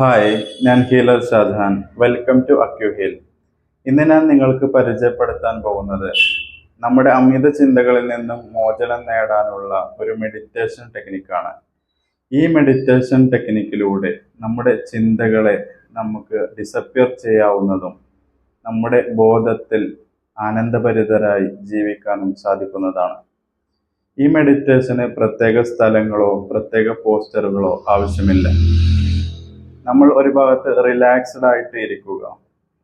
Hi ഞാൻ healer Shajahan. Welcome to Acu ഇന്ന് ഞാൻ നിങ്ങൾക്ക് പരിചയപ്പെടുത്താൻ പോകുന്നത് നമ്മുടെ അമിത ചിന്തകളിൽ നിന്നും മോചനം നേടാനുള്ള ഒരു മെഡിറ്റേഷൻ ടെക്നിക്കാണ് ഈ മെഡിറ്റേഷൻ ടെക്നിക്കിലൂടെ നമ്മുടെ ചിന്തകളെ നമുക്ക് ഡിസപ്പിയർ ചെയ്യാവുന്നതും നമ്മുടെ ബോധത്തിൽ ആനന്ദഭരിതരായി ജീവിക്കാനും സാധിക്കുന്നതാണ്. ഈ മെഡിറ്റേഷന് പ്രത്യേക സ്ഥലങ്ങളോ പ്രത്യേക പോസ്റ്ററുകളോ ആവശ്യമില്ല. നമ്മൾ ഒരു ഭാഗത്ത് റിലാക്സ്ഡ് ആയിട്ട് ഇരിക്കുക.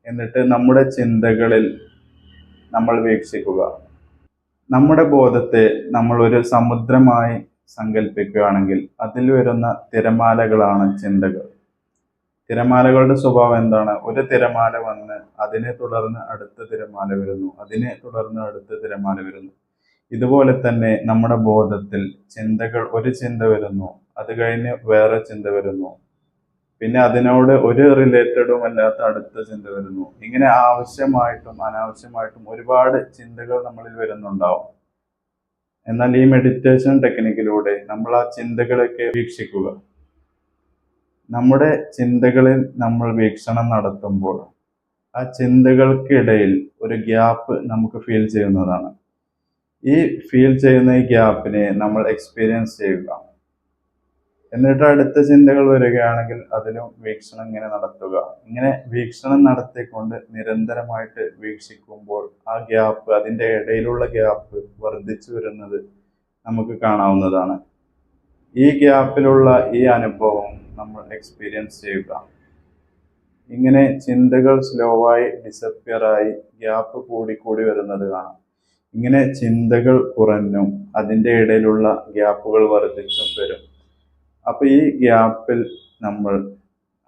എന്നിട്ട് നമ്മുടെ ചിന്തകളിൽ നമ്മൾ വീക്ഷിക്കുക. നമ്മുടെ ബോധത്തെ നമ്മൾ ഒരു സമുദ്രമായി സങ്കല്പിക്കുകയാണെങ്കിൽ അതിൽ വരുന്ന തിരമാലകളാണ് ചിന്തകൾ. തിരമാലകളുടെ സ്വഭാവം എന്താണ്? ഒരു തിരമാല വന്ന് അതിനെ തുടർന്ന് അടുത്ത തിരമാല വരുന്നു. അതിനെ തുടർന്ന് അടുത്ത തിരമാല വരുന്നു. ഇതുപോലെ തന്നെ നമ്മുടെ ബോധത്തിൽ ചിന്തകൾ ഒരു ചിന്ത വരുന്നു. അത് കഴിഞ്ഞ് വേറെ ചിന്ത വരുന്നു. പിന്നെ അതിനോട് ഒരു റിലേറ്റഡും അല്ലാത്ത അടുത്ത ചിന്ത വരുന്നു. ഇങ്ങനെ ആവശ്യമായിട്ടും അനാവശ്യമായിട്ടും ഒരുപാട് ചിന്തകൾ നമ്മളിൽ വരുന്നുണ്ടാവും. എന്നാൽ ഈ മെഡിറ്റേഷൻ ടെക്നിക്കിലൂടെ നമ്മൾ ആ ചിന്തകളൊക്കെ വീക്ഷിക്കുക. നമ്മുടെ ചിന്തകളിൽ നമ്മൾ വീക്ഷണം നടത്തുമ്പോൾ ആ ചിന്തകൾക്കിടയിൽ ഒരു ഗ്യാപ്പ് നമുക്ക് ഫീൽ ചെയ്യുന്നതാണ്. ഈ ഫീൽ ചെയ്യുന്ന ഈ ഗ്യാപ്പിനെ നമ്മൾ എക്സ്പീരിയൻസ് ചെയ്യുക. എന്നിട്ട് അടുത്ത ചിന്തകൾ വരികയാണെങ്കിൽ അതിലും വീക്ഷണം ഇങ്ങനെ നടത്തുക. ഇങ്ങനെ വീക്ഷണം നടത്തിക്കൊണ്ട് നിരന്തരമായിട്ട് വീക്ഷിക്കുമ്പോൾ ആ ഗ്യാപ്പ് അതിന്റെ ഇടയിലുള്ള ഗ്യാപ്പ് വർദ്ധിച്ചു വരുന്നത് നമുക്ക് കാണാവുന്നതാണ്. ഈ ഗ്യാപ്പിലുള്ള ഈ അനുഭവം നമ്മൾ എക്സ്പീരിയൻസ് ചെയ്യുക. ഇങ്ങനെ ചിന്തകൾ സ്ലോ ആയി ഡിസപ്പിയറായി ഗ്യാപ്പ് കൂടിക്കൂടി കൂടി വരുന്നത് കാണാം. ഇങ്ങനെ ചിന്തകൾ കുറഞ്ഞും അതിന്റെ ഇടയിലുള്ള ഗ്യാപ്പുകൾ വർദ്ധിച്ചും വരും. അപ്പൊ ഈ ഗ്യാപ്പിൽ നമ്മൾ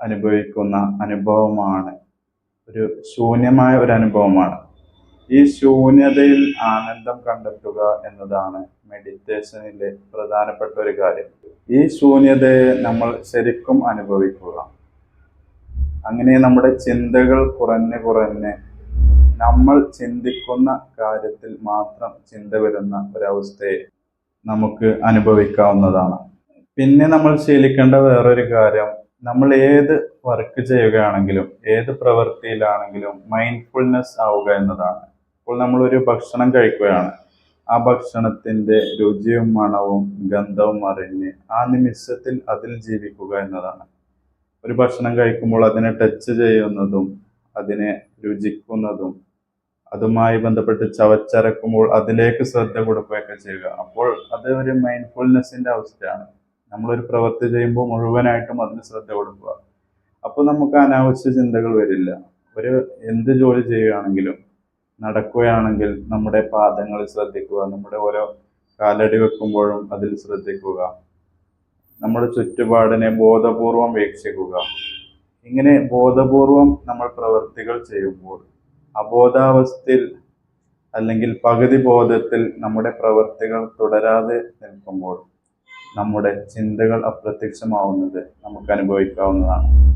അനുഭവിക്കുന്ന അനുഭവമാണ് ഒരു ശൂന്യമായ ഒരു അനുഭവമാണ്. ഈ ശൂന്യതയിൽ ആനന്ദം കണ്ടെത്തുക എന്നതാണ് മെഡിറ്റേഷനിലെ പ്രധാനപ്പെട്ട ഒരു കാര്യം. ഈ ശൂന്യതയെ നമ്മൾ ശരിക്കും അനുഭവിക്കുക. അങ്ങനെ നമ്മുടെ ചിന്തകൾ കുറഞ്ഞ് കുറഞ്ഞ് നമ്മൾ ചിന്തിക്കുന്ന കാര്യത്തിൽ മാത്രം ചിന്ത വരുന്ന ഒരവസ്ഥയെ നമുക്ക് അനുഭവിക്കാവുന്നതാണ്. പിന്നെ നമ്മൾ ശീലിക്കേണ്ട വേറൊരു കാര്യം നമ്മൾ ഏത് വർക്ക് ചെയ്യുകയാണെങ്കിലും ഏത് പ്രവൃത്തിയിലാണെങ്കിലും മൈൻഡ്ഫുൾനെസ് ആവുക എന്നതാണ്. ഇപ്പോൾ നമ്മൾ ഒരു ഭക്ഷണം കഴിക്കുകയാണ്. ആ ഭക്ഷണത്തിന്റെ രുചിയും മണവും ഗന്ധവും അറിഞ്ഞ് ആ നിമിഷത്തിൽ അതിൽ ജീവിക്കുക എന്നതാണ്. ഒരു ഭക്ഷണം കഴിക്കുമ്പോൾ അതിനെ ടച്ച് ചെയ്യുന്നതും അതിനെ രുചിക്കുന്നതും അതുമായി ബന്ധപ്പെട്ട് ചവച്ചരക്കുമ്പോൾ അതിലേക്ക് ശ്രദ്ധ കൊടുക്കുകയൊക്കെ ചെയ്യുക. അപ്പോൾ അത് ഒരു മൈൻഡ്ഫുൾനെസ്സിന്റെ അവസ്ഥയാണ്. നമ്മളൊരു പ്രവൃത്തി ചെയ്യുമ്പോൾ മുഴുവനായിട്ടും അതിന് ശ്രദ്ധ കൊടുക്കുക. അപ്പോൾ നമുക്ക് അനാവശ്യ ചിന്തകൾ വരില്ല. ഒരു എന്ത് ജോലി ചെയ്യുകയാണെങ്കിലും നടക്കുകയാണെങ്കിൽ നമ്മുടെ പാദങ്ങൾ ശ്രദ്ധിക്കുക നമ്മുടെ ഓരോ കാലടി വെക്കുമ്പോഴും അതിൽ ശ്രദ്ധിക്കുക. നമ്മുടെ ചുറ്റുപാടിനെ ബോധപൂർവം വീക്ഷിക്കുക. ഇങ്ങനെ ബോധപൂർവം നമ്മൾ പ്രവൃത്തികൾ ചെയ്യുമ്പോൾ അബോധാവസ്ഥയിൽ അല്ലെങ്കിൽ പകുതി ബോധത്തിൽ നമ്മുടെ പ്രവൃത്തികൾ തുടരാതെ നിൽക്കുമ്പോൾ നമ്മുടെ ചിന്തകൾ അപ്രത്യക്ഷമാവുന്നത് നമുക്ക് അനുഭവിക്കാവുന്നതാണ്.